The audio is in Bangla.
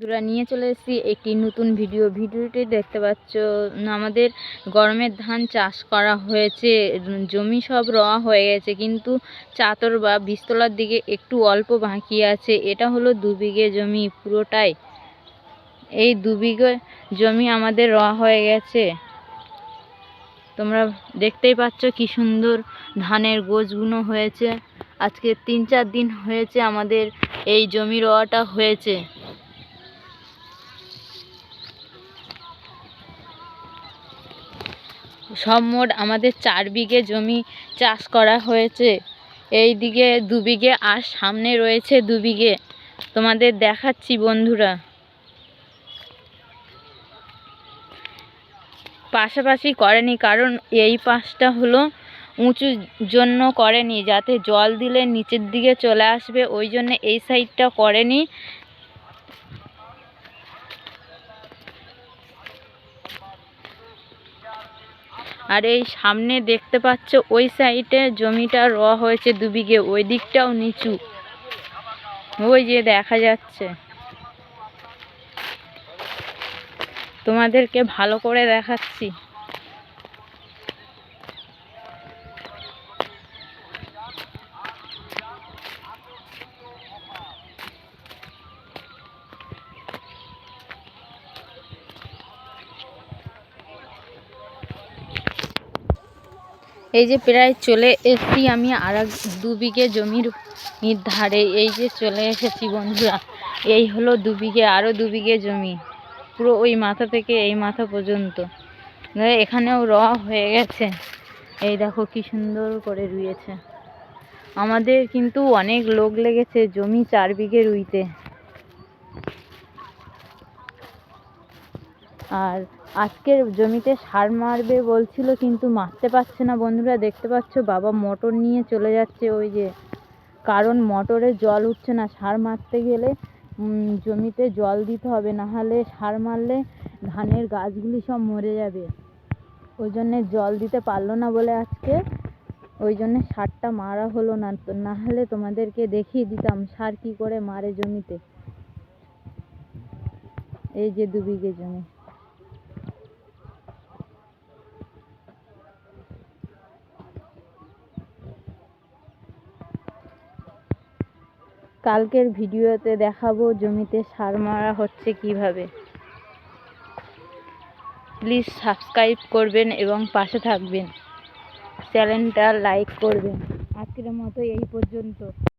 বন্ধুরা, নিয়ে চলে এসেছি একটি নতুন ভিডিও ভিডিওটি দেখতে পাচ্ছ, আমাদের গরমের ধান চাষ করা হয়েছে, জমি সব রওয়া হয়ে গেছে, কিন্তু চাতর বা বিস্তলার দিকে একটু অল্প বাকি আছে। এটা হলো দু বিঘে জমি পুরোটাই। এই দু বিঘে জমি আমাদের রওয়া হয়ে গেছে। তোমরা দেখতেই পাচ্ছ কি সুন্দর ধানের গোছগুলো হয়েছে। আজকে তিন চার দিন হয়েছে আমাদের এই জমি রওয়াটা হয়েছে। সব মোট আমাদের চার বিঘে জমি চাষ করা হয়েছে। এই দিকে দু বিঘে আর সামনে রয়েছে দু বিঘে। তোমাদের দেখাচ্ছি বন্ধুরা। পাশাপাশি করেনি, কারণ এই পাশটা হলো উঁচু জন্য করেনি, যাতে জল দিলে নিচের দিকে চলে আসবে, ওই জন্য এই সাইডটা করেনি। আর এই সামনে দেখতে পাচ্ছ, ওই সাইডে জমিটা র হয়েছে দু বিঘে, ওই দিকটাও নিচু। ওই যে দেখা যাচ্ছে। তোমাদেরকে ভালো করে দেখাচ্ছি। এই যে প্রায় চলে এসেছি আমি আর এক দু বিঘে জমির ধারে এই যে চলে এসেছি বন্ধুরা, এই হলো দু বিঘে আরও দু বিঘে জমি। পুরো ওই মাথা থেকে এই মাথা পর্যন্ত। এখানেও র হয়ে গেছে। এই দেখো কি সুন্দর করে রুইয়েছে। আমাদের কিন্তু অনেক লোক লেগেছে জমি চার বিঘে রুইতে। আর আজকের জমিতে সার মারবে বলছিল, কিন্তু মারতে পারছে না বন্ধুরা। দেখতে পাচ্ছ, বাবা মোটর নিয়ে চলে যাচ্ছে ওই যে। কারণ মোটরে জল উঠছে না। সার মারতে গেলে জমিতে জল দিতে হবে, না হলে সার মারলে ধানের গাছগুলি সব মরে যাবে। ওই জন্যে জল দিতে পারল না বলে আজকে। ওই জন্যে সারটা মারা হলো না। তো না হলে তোমাদেরকে দেখিয়ে দিতাম সার কি করে মারে জমিতে। এই যে দু বিঘে জমি। কালকের ভিডিওতে দেখাবো জমিতে সার মারা হচ্ছে কীভাবে। প্লিজ সাবস্ক্রাইব করবেন এবং পাশে থাকবেন। চ্যানেলটা লাইক করবেন। আজকের মতো এই পর্যন্ত।